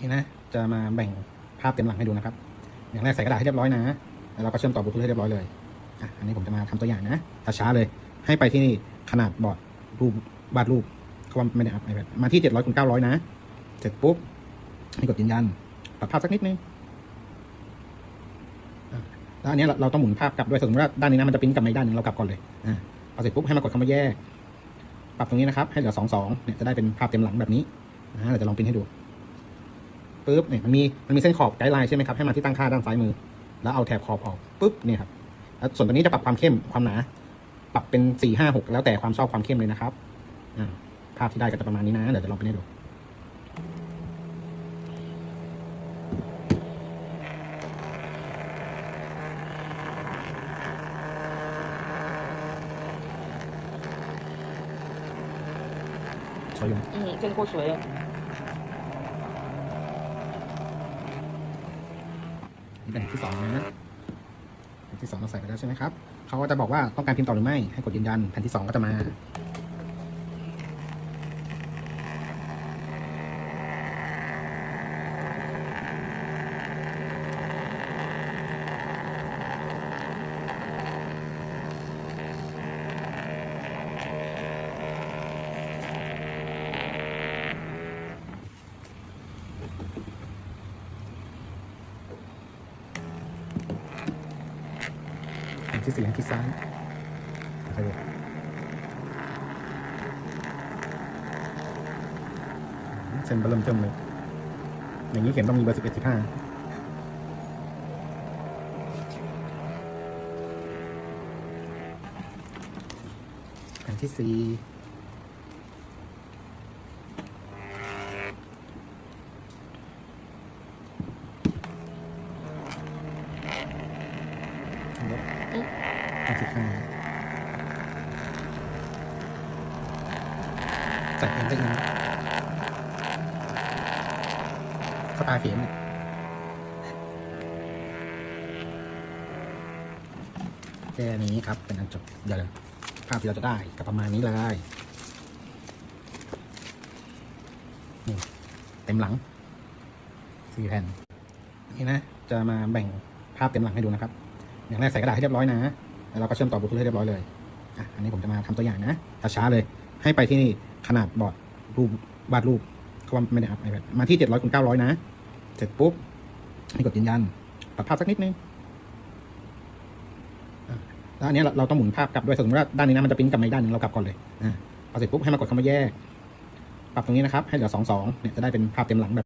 นี่นะ จะมาแบ่งภาพเต็มหลังให้ดูนะครับ อย่างแรกใส่กระดาษให้เรียบร้อยนะ แล้วเราก็เชื่อมต่อบลูทูธให้เรียบร้อยเลยอะอันนี้ผมจะมาทำตัวอย่างนะช้าๆเลย ให้ไปที่นี่ขนาดบอร์ดรูปบาดรูปเขาว่าไม่ได้อัพไอแพดมาที่เจ็ดร้อยคูณเก้าร้อยนะ เสร็จปุ๊บให้กดยืนยันปรับภาพสักนิดนึงอะแล้วอันนี้เราเราต้องหมุนภาพกลับด้วยสมมติว่าด้านนี้นะมันจะปริ้นกลับมาอีกด้านหนึงเรากลับก่อนเลยอ่าพอเสร็จปุ๊บให้มากดคำว่าแยก ปรับตรงนี้นะครับ ให้เหลือสองสองเนี่ยจะได้เป็นภาพเต็มหลังแบบนี้นะเราจะลองปิ้นให้ดู ปุ๊บเนี่ยมันมีมันมีเส้นขอบไกด์ไลน์ใช่ไหมครับให้มาที่ตั้งค่าด้านซ้ายมือ แล้วเอาแถบขอบออกปุ๊บเนี่ยครับแล้วส่วนตรงนี้จะปรับความเข้มความหนา ปรับเป็นสี่ห้าหกแล้วแต่ความชอบความเข้มเลยนะครับภาพที่ได้ก็จะประมาณนี้นะเดี๋ยวจะลองไปดูสวยอยู่อืมเส้นโคตรสวยเลย นแผ่นที่สองนะแผ่นที่สองเราใส่ไปแล้วใช่ไหมครับเขาก็จะบอกว่าต้องการพิมพ์ต่อหรือไม่ให้กดยืนยันแผ่นที่สองก็จะมา ที่สี่แผ่นที่ซ้ายเคเส้นเบอร์เริ่มเทิมเลย อย่างนี้เขียนต้องมีเบอร์สิบเอ็ดสิบห้าอันที่สี่ แผ่นที่ห้าใส่แผ่นที่หนึ่งเขาตาเขียนแค่นี้ครับ เป็นอันจบเดี๋ยวภาพที่เราจะได้กับประมาณนี้เลยนี่เต็มหลังสี่แผ่นนี่นะ จะมาแบ่งภาพเต็มหลังให้ดูนะครับ อย่างแรกใส่กระดาษให้เรียบร้อยนะ แล้วเราก็เชื่อมต่อบลูทูธให้เรียบร้อยเลยอะอันนี้ผมจะมาทำตัวอย่างนะช้าๆเลย ให้ไปที่นี่ขนาดบอร์ดรูปวาดรูปเขาว่าไม่ได้อัพไอแพดมาที่เจ็ดร้อยคูณเก้าร้อยนะ เสร็จปุ๊บให้กดยืนยันปรับภาพสักนิดนึงอะแล้วอันนี้เราเราต้องหมุนภาพกลับด้วยสมมติว่าด้านนี้นะมันจะปิ้นกลับมาอีกด้านหนึงเรากลับก่อนเลยอ่าพอเสร็จปุ๊บให้มากดคำว่าแยก ปรับตรงนี้นะครับ ให้เหลือสองสองเนี่ยจะได้เป็นภาพเต็มหลังแบบ